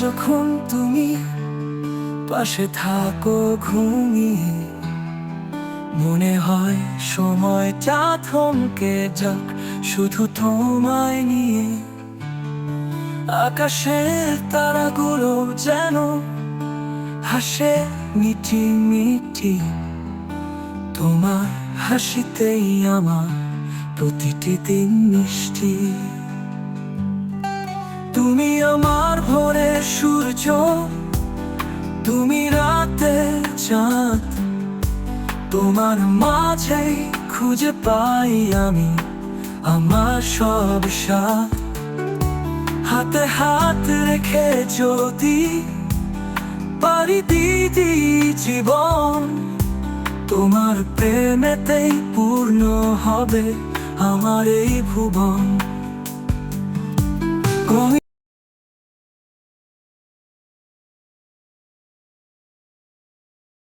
যখন তুমি পাশে থাকো ঘুমিয়ে, মনে হয় সময়টা থমকে যাক শুধু তোমায় নিয়ে। আকাশের তারাগুলো যেন হাসে মিটি মিটি তোমার হাসিতেই আমার প্রতিটি দিন মিষ্টি। তুমি আমার সূর্য, তুমি রাতে চাঁদ। তোমার মাঝেই খুঁজে পাই আমি আমার সব হাতে হাত রেখে যদি পারি দিদি জীবন, তোমার প্রেমেতেই পূর্ণ হবে আমার এই ভুবন।